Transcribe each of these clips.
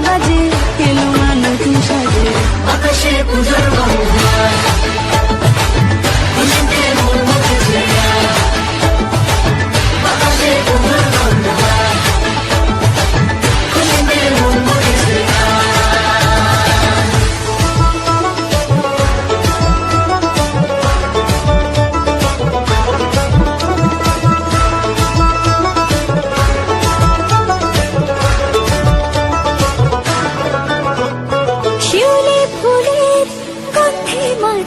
বাজে এলো না নতুন সাজে? আকাশে পুজোর বন্ধুয়ার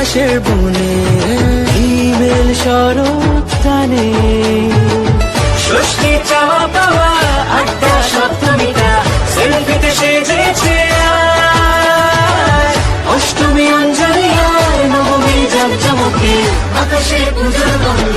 কাশের বনে, ইমেল শরৎ ষষ্ঠী চাওয়া পাওয়া আড্ডা সপ্তমীটা সেলফিতে সেজেছে। অষ্টমী অঞ্জলি নবমী জমজমকে আকাশে পুজোর গন্ধ